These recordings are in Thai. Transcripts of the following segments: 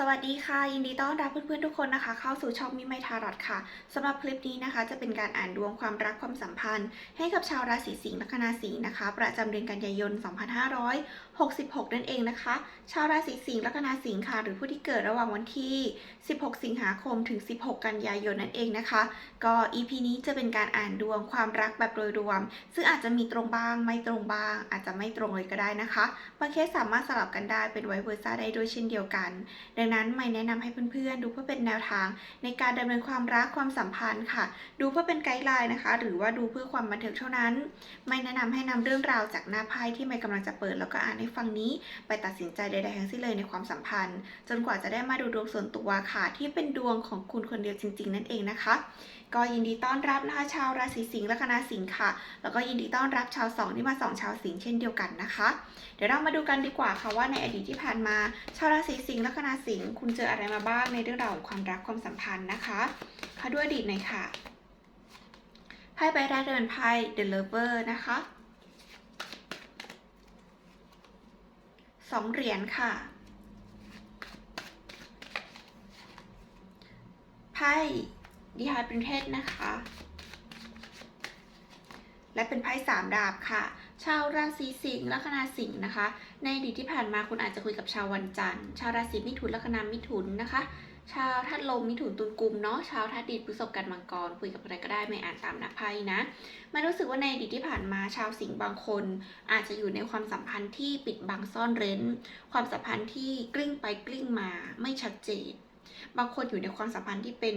สวัสดีค่ะ ยินดีต้อนรับเพื่อนๆทุกคนนะคะ เข้าสู่ช่องมิไมทารอดค่ะสำหรับคลิปนี้นะคะ จะเป็นการอ่านดวงความรักความสัมพันธ์ ให้กับชาวราศีสิงห์ลัคนาสิงห์นะคะ ประจำเดือนกันยายน 66 นั่นเองนะคะ ชาวราศีสิงห์ลัคนาสิงห์ค่ะ หรือผู้ที่เกิดระหว่างวันที่ 16 สิงหาคมถึง 16 กันยายนนั่นเองนะคะ ก็ EP นี้จะเป็นการอ่านดวงความรักแบบโดยรวม ซึ่งอาจจะมีตรงบ้างไม่ตรงบ้าง อาจจะไม่ตรงเลยก็ได้นะคะ บางเคสสามารถสลับกันได้เป็นไวเวอร์ซ่าได้ด้วยเช่นเดียวกัน ดังนั้นไม่แนะนำให้เพื่อนๆ ดูเพื่อเป็นแนวทาง ในการดำเนินความรักความสัมพันธ์ค่ะ ดูเพื่อเป็นไกด์ไลน์นะคะ หรือว่าดูเพื่อความบันเทิงเท่านั้น ไม่แนะนำให้นำเรื่องราวจากหน้าไพ่ที่ไม่กำลังจะเปิดแล้วก็อ่านให้ฟังนี้ ไปตัดสินใจใดๆทั้งสิ้นเลยในความสัมพันธ์ จนกว่าจะได้มาดูดวงส่วนตัวค่ะ ที่เป็นดวงของคุณคนเดียวจริง ๆ นั่นเองนะคะ ก็ยินดีต้อนรับนะคะชาวราศีสิงห์และคณะสิงห์ค่ะ แล้วก็ยินดีต้อนรับชาวสองที่มาสองชาวสิงห์เช่นเดียวกันนะคะ เดี๋ยวเรามาดูกันดีกว่าค่ะว่าในอดีตที่ผ่านมา ชาวราศีสิงห์และคณะสิงห์คุณเจออะไรมาบ้างในเรื่องราวของความรักความสัมพันธ์นะคะค่ะด้วยอดีตหน่อยค่ะไพ่ใบแรกเดินไพ่ The Lover นะคะ สองเหรียญค่ะ ไพ่ดีฮาร์ปรินเทสนะคะ และเป็นไพ่สามดาบค่ะ ชาวราศีสิงห์ลัคนาสิงห์นะคะ ในอดีตที่ผ่านมาคุณอาจจะคุยกับชาววันจันทร์ ชาวราศีมิถุนลัคนามิถุนนะคะ ชาวธาตุลมมิถุนตุลกุมเนาะชาวธาตุดินพฤษภกันมังกรคุยกับอะไรก็ได้ไม่อ่านตามน้าไพ่นะมันรู้สึกว่าในอดีตที่ผ่านมาชาวสิงห์บางคน อาจจะอยู่ในความสัมพันธ์ที่ปิดบังซ่อนเร้น ความสัมพันธ์ที่กลิ้งไปกลิ้งมาไม่ชัดเจน บางคนอยู่ในความสัมพันธ์ที่เป็น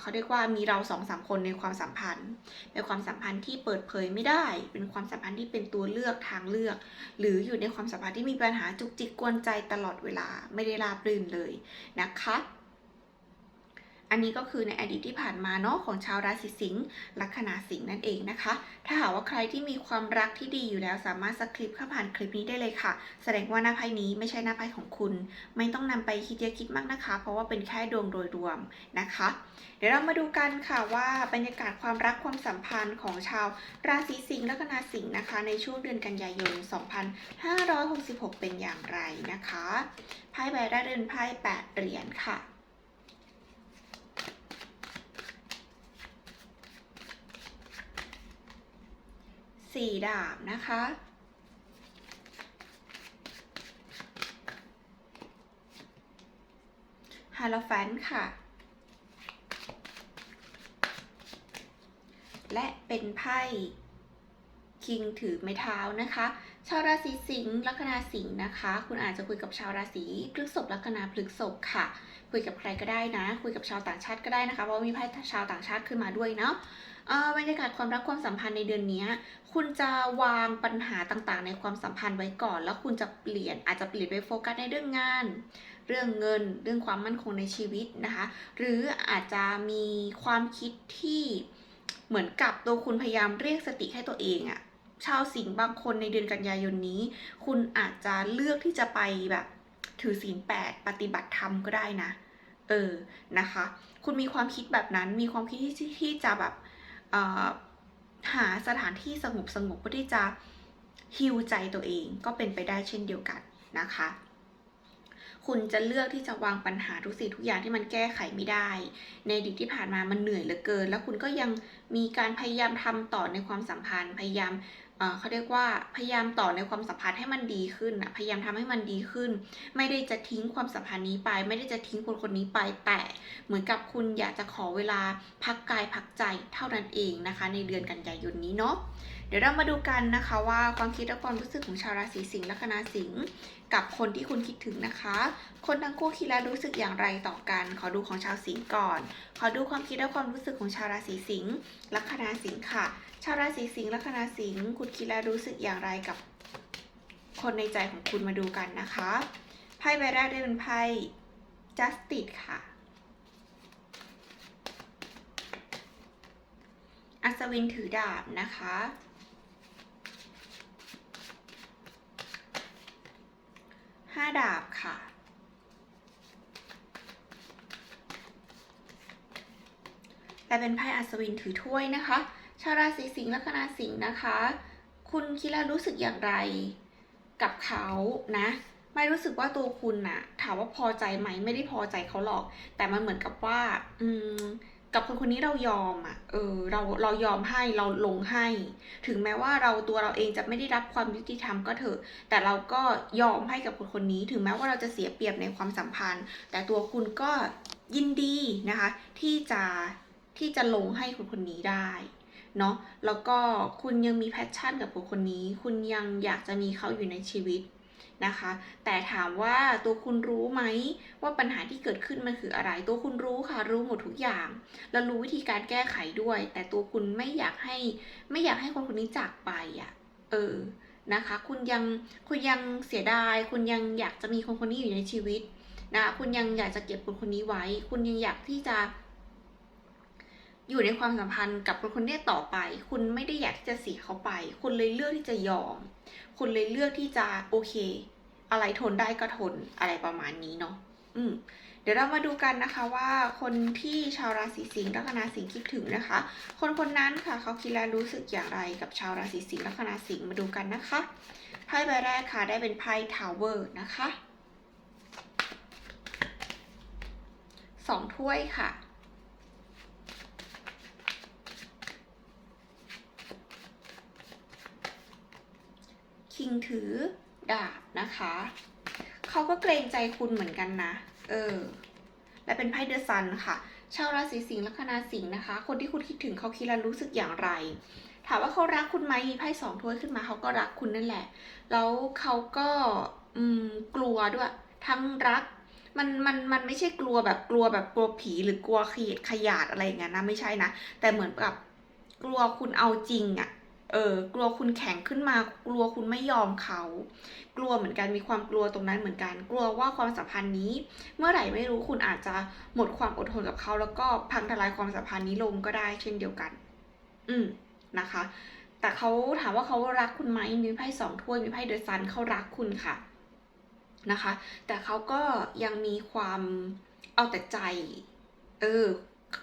เขาเรียกว่ามีเราสองสามคนในความสัมพันธ์เป็นความสัมพันธ์ที่เปิดเผยไม่ได้ เป็นความสัมพันธ์ที่เป็นตัวเลือกทางเลือก หรืออยู่ในความสัมพันธ์ที่มีปัญหาจุกจิกกวนใจตลอดเวลาไม่ได้ราบรื่นเลยนะคะ อันนี้ก็คือในอดีตที่ผ่านมาเนาะของชาวราศีสิงห์ลัคนาสิงห์นั่นเองนะคะ ถ้าหากว่าใครที่มีความรักที่ดีอยู่แล้วสามารถสคริปต์เข้าผ่านคลิปนี้ได้เลยค่ะ แสดงว่าหน้าไพ่นี้ไม่ใช่หน้าไพ่ของคุณ ไม่ต้องนำไปคิดเยอะคิดมากนะคะ เพราะว่าเป็นแค่ดวงโดยรวมนะคะ เดี๋ยวเรามาดูกันค่ะว่าบรรยากาศความรักความสัมพันธ์ของชาวราศีสิงห์ละคณาสิงห์นะคะ ในช่วงเดือนกันยายน 2566 เป็นอย่างไรนะคะไพ่ใบแรกเดินไพ่8เหรียญค่ะ สี่ดาบนะคะ ฮาโลแฟนค่ะ และเป็นไพ่คิงถือไม้เท้านะคะ ชาวราศีสิงห์ลัคนาสิงห์นะคะ คุณอาจจะคุยกับชาวราศีพฤษภลัคนาพฤษภค่ะ คุยกับใครก็ได้นะ คุยกับชาวต่างชาติก็ได้นะคะเพราะมีไพ่ชาวต่างชาติขึ้นมาด้วยเนาะบรรยากาศความรักความสัมพันธ์ในเดือนนี้ คุณจะวางปัญหาต่างๆ ในความสัมพันธ์ไว้ก่อน แล้วคุณจะเปลี่ยนอาจจะเปลี่ยนไปโฟกัสในเรื่องงาน เรื่องเงิน เรื่องความมั่นคงในชีวิตนะคะ หรืออาจจะมีความคิดที่เหมือนกับตัวคุณพยายามเรียกสติให้ตัวเองอะชาวสิงห์บางคนในเดือนกันยายนนี้ คุณอาจจะเลือกที่จะไปแบบ ถือศีลแปดปฏิบัติธรรมก็ได้นะ เออนะคะ คุณมีความคิดแบบนั้นมีความคิดที่ที่จะแบบหาสถานที่สงบสงบเพื่อที่จะฮิวใจตัวเองก็เป็นไปได้เช่นเดียวกันนะคะ คุณจะเลือกที่จะวางปัญหาทุกสิ่งทุกอย่างที่มันแก้ไขไม่ได้ ในอดีตที่ผ่านมามันเหนื่อยเหลือเกิน แล้วคุณก็ยังมีการพยายามทำต่อในความสัมพันธ์ พยายาม เขาเรียกว่าพยายามต่อในความสัมพันธ์ให้มันดีขึ้นนะพยายามทำให้มันดีขึ้น ไม่ได้จะทิ้งความสัมพันธ์นี้ไป ไม่ได้จะทิ้งคนคนนี้ไป แต่เหมือนกับคุณอยากจะขอเวลาพักกายพักใจเท่านั้นเองนะคะ ในเดือนกันยายนนี้เนาะ เดี๋ยวเรามาดูกันนะคะว่าความคิดและความรู้สึกของชาวราศีสิงห์ละคณาสิงห์กับคนที่คุณคิดถึงนะคะ คนทั้งคู่คิดและรู้สึกอย่างไรต่อกัน ขอดูของชาวสิงห์ก่อน ขอดูความคิดและความรู้สึกของชาวราศีสิงห์ละคณาสิงห์ค่ะ ชาวราศีสิงห์ละคณาสิงห์คุณคิดและรู้สึกอย่างไรกับคนในใจของคุณมาดูกันนะคะไพ่ใบแรกได้เป็นไพ่ justice ค่ะอัศวินถือดาบนะคะ ห้าดาบค่ะ และเป็นไพ่อัศวินถือถ้วยนะคะ ชาวราศีสิงห์และคณาสิงห์นะคะ คุณคิดแล้วรู้สึกอย่างไรกับเขานะ ไม่รู้สึกว่าตัวคุณน่ะถามว่าพอใจไหมไม่ได้พอใจเขาหรอก แต่มันเหมือนกับว่า อืม กับคนคนนี้เรายอมอะ เออ เราเรายอมให้เราลงให้ ถึงแม้ว่าเราตัวเราเองจะไม่ได้รับความยุติธรรมก็เถอะ แต่เราก็ยอมให้กับคนคนนี้ ถึงแม้ว่าเราจะเสียเปรียบในความสัมพันธ์ แต่ตัวคุณก็ยินดีนะคะ ที่จะที่จะลงให้คนคนนี้ได้เนาะแล้วก็คุณยังมีแพชชั่นกับคนคนนี้ คุณยังอยากจะมีเขาอยู่ในชีวิต นะคะ แต่ถามว่าตัวคุณรู้ไหมว่าปัญหาที่เกิดขึ้นมันคืออะไร ตัวคุณรู้ค่ะรู้หมดทุกอย่าง แล้วรู้วิธีการแก้ไขด้วย แต่ตัวคุณไม่อยากให้ไม่อยากให้คนคนนี้จากไปอะ เออนะคะ คุณยังคุณยังเสียดาย คุณยังอยากจะมีคนคนนี้อยู่ในชีวิตนะคุณยังอยากจะเก็บคนคนนี้ไว้ คุณยังอยากที่จะ อยู่ในความสัมพันธ์กับคนคนนี้ต่อไป คุณไม่ได้อยากที่จะเสียเขาไป คุณเลยเลือกที่จะยอม คุณเลยเลือกที่จะโอเค อะไรทนได้ก็ทนอะไรประมาณนี้เนาะอืมเดี๋ยวเรามาดูกันนะคะว่าคนที่ชาวราศีสิงห์ลัคนาสิงห์คิดถึงนะคะ คนคนนั้นค่ะเขาคิดและรู้สึกอย่างไรกับชาวราศีสิงห์ลัคนาสิงห์มาดูกันนะคะไพ่ใบแรกค่ะได้เป็นไพ่ทาวเวอร์นะคะสองถ้วยค่ะ คิงถือดาบนะคะ เขาก็เกรงใจคุณเหมือนกันนะ เออ และเป็นไพ่เดอะซันค่ะ ชาวราศีสิงห์ลัคนาสิงห์นะคะ คนที่คุณคิดถึงเขาคิดและรู้สึกอย่างไร ถามว่าเขารักคุณไหมมีไพ่สองถ้วยขึ้นมาเขาก็รักคุณนั่นแหละ แล้วเขาก็อืมกลัวด้วย ทั้งรักมันมันมันไม่ใช่กลัวแบบกลัวแบบกลัวผีหรือกลัวขีดขยาดอะไรอย่างเงี้ยนะไม่ใช่นะ แต่เหมือนกับกลัวคุณเอาจริงอะ่ะ เออกลัวคุณแข็งขึ้นมา กลัวคุณไม่ยอมเขา กลัวเหมือนกันมีความกลัวตรงนั้นเหมือนกัน กลัวว่าความสัมพันธ์นี้ เมื่อไหร่ไม่รู้คุณอาจจะหมดความอดทนกับเขา แล้วก็พังทลายความสัมพันธ์นี้ลงก็ได้เช่นเดียวกัน อืมนะคะ แต่เขาถามว่าเขารักคุณไหมมีไพ่สองถ้วยมีไพ่เดอะซันเขารักคุณค่ะนะคะ แต่เขาก็ยังมีความเอาแต่ใจ เออ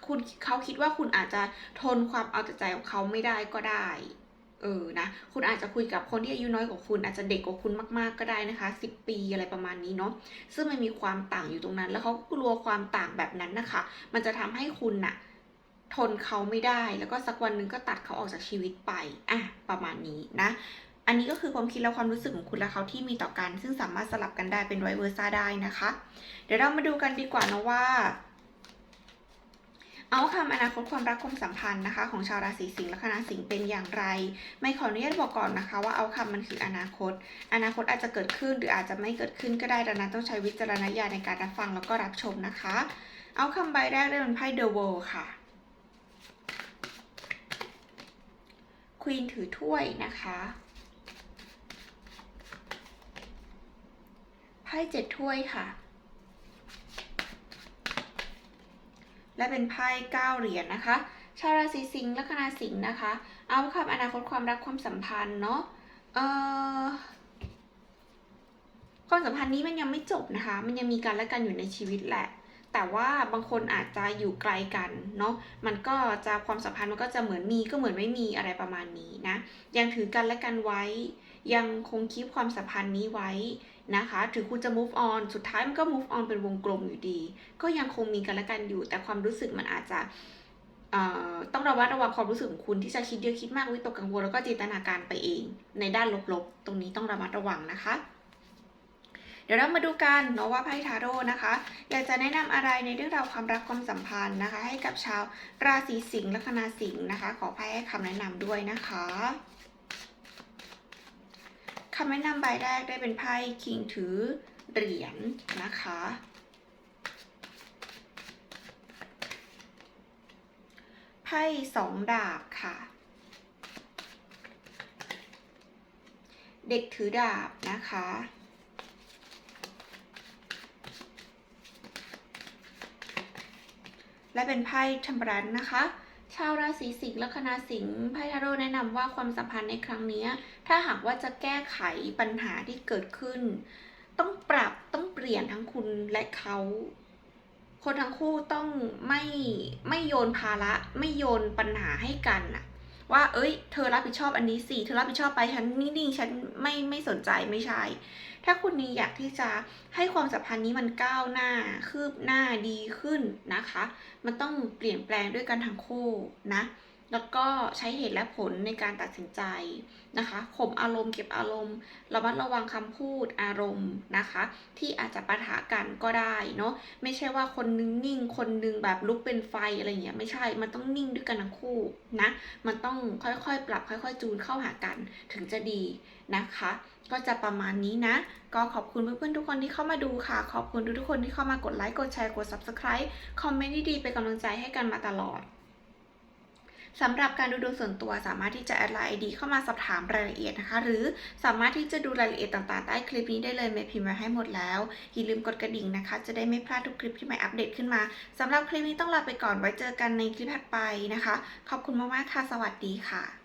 คุณเขาคิดว่าคุณอาจจะทนความเอาแต่ใจของเขาไม่ได้ก็ได้ เออนะคุณอาจจะคุยกับคนที่อายุน้อยกว่าคุณ อาจจะเด็กกว่าคุณมากๆก็ได้นะคะสิบปีอะไรประมาณนี้เนาะซึ่งมันมีความต่างอยู่ตรงนั้น แล้วเขากลัวความต่างแบบนั้นนะคะ มันจะทำให้คุณน่ะทนเขาไม่ได้แล้วก็สักวันหนึ่งก็ตัดเขาออกจากชีวิตไปอะประมาณนี้นะ อันนี้ก็คือความคิดและความรู้สึกของคุณและเขาที่มีต่อกัน ซึ่งสามารถสลับกันได้เป็นไวเวอร์ซ่าได้นะคะ เดี๋ยวเรามาดูกันดีกว่านะว่า เอาคำอนาคตความรักความสัมพันธ์นะคะของชาวราศีสิงห์และคณะสิงห์เป็นอย่างไร ไม่ขออนุญาตบอกก่อนนะคะ ว่าเอาคำมันคืออนาคต อนาคตอาจจะเกิดขึ้นหรืออาจจะไม่เกิดขึ้นก็ได้ดังนั้นต้องใช้วิจารณญาณในการรับฟังแล้วก็รับชมนะคะ เอาคำใบแรกได้เป็นไพ่เดอะเวิลด์ค่ะควีนถือถ้วยนะคะไพ่เจ็ดถ้วยค่ะ และเป็นไพ่เก้าเหรียญนะคะ ชาวราศีสิงห์ลัคนาสิงห์นะคะ เอาคำอนาคตความรักความสัมพันธ์เนาะเอ่อความสัมพันธ์นี้มันยังไม่จบนะคะ มันยังมีกันและกันอยู่ในชีวิตแหละ แต่ว่าบางคนอาจจะอยู่ไกลกันเนาะ มันก็จะความสัมพันธ์มันก็จะเหมือนมีก็เหมือนไม่มีอะไรประมาณนี้นะ ยังถือกันและกันไว้ ยังคงคีปความสัมพันธ์นี้ไว้ นะคะ ถึงคุณจะ move on สุดท้ายมันก็ move on เป็นวงกลมอยู่ดี ก็ยังคงมีกันและกันอยู่ แต่ความรู้สึกมันอาจจะต้องระวัดระวังความรู้สึกของคุณที่จะคิดเยอะคิดมากวิตกกังวลแล้วก็จินตนาการไปเอง ในด้านลบๆ ตรงนี้ต้องระมัดระวังนะคะ เดี๋ยวเรามาดูกันเนาะว่าไพ่ทาโร่นะคะ อยากจะแนะนำอะไรในเรื่องราวความรักความสัมพันธ์นะคะ ให้กับชาวราศีสิงห์ลัคนาสิงห์นะคะ ขอไพ่ให้คำแนะนำด้วยนะคะ คำแนะนำใบแรกได้เป็นไพ่คิงถือเหรียญนะคะ ไพ่สองดาบค่ะ เด็กถือดาบนะคะ และเป็นไพ่ชัมบรันนะคะ ชาวราศีสิงห์ลัคนาสิงห์ไพ่ทาโร่แนะนำว่าความสัมพันธ์ในครั้งนี้ถ้าหากว่าจะแก้ไขปัญหาที่เกิดขึ้น ต้องปรับต้องเปลี่ยนทั้งคุณและเขาคนทั้งคู่ต้องไม่ไม่โยนภาระไม่โยนปัญหาให้กันอะ ว่า เอ้ย เธอรับผิดชอบอันนี้สิเธอรับผิดชอบไปฉันนิ่งๆฉันไม่ไม่สนใจไม่ใช่ ถ้าคุณนี่อยากที่จะให้ความสัมพันธ์นี้มันก้าวหน้า คืบหน้าดีขึ้นนะคะ มันต้องเปลี่ยนแปลงด้วยกันทั้งคู่นะ แล้วก็ใช้เหตุและผลในการตัดสินใจนะคะข่มอารมณ์เก็บอารมณ์ระมัดระวังคำพูดอารมณ์นะคะ ที่อาจจะปะทะกันก็ได้เนาะไม่ใช่ว่าคนนึงนิ่งคนนึงแบบลุกเป็นไฟอะไรเงี้ยไม่ใช่มันต้องนิ่งด้วยกันทั้งคู่นะมันต้องค่อยๆ ปรับค่อย ๆ จูนเข้าหากันถึงจะดีนะคะ ก็จะประมาณนี้นะ ก็ขอบคุณเพื่อนๆทุกคนที่เข้ามาดูค่ะ ขอบคุณทุกๆคนที่เข้ามากดไลค์กดแชร์กด subscribe คอมเมนต์ดีๆเป็นกำลังใจให้กันมาตลอด สำหรับการดูดวงส่วนตัวสามารถที่จะแอดไลน์ ID เข้ามาสอบถามรายละเอียดนะคะ หรือสามารถที่จะดูรายละเอียดต่างๆใต้คลิปนี้ได้เลยเมย์พิมพ์ไว้ให้หมดแล้ว อย่าลืมกดกระดิ่งนะคะ จะได้ไม่พลาดทุกคลิปที่ใหม่อัปเดตขึ้นมาสำหรับคลิปนี้ต้องลาไปก่อนไว้เจอกันในคลิปถัดไปนะคะ ขอบคุณมากๆค่ะ สวัสดีค่ะ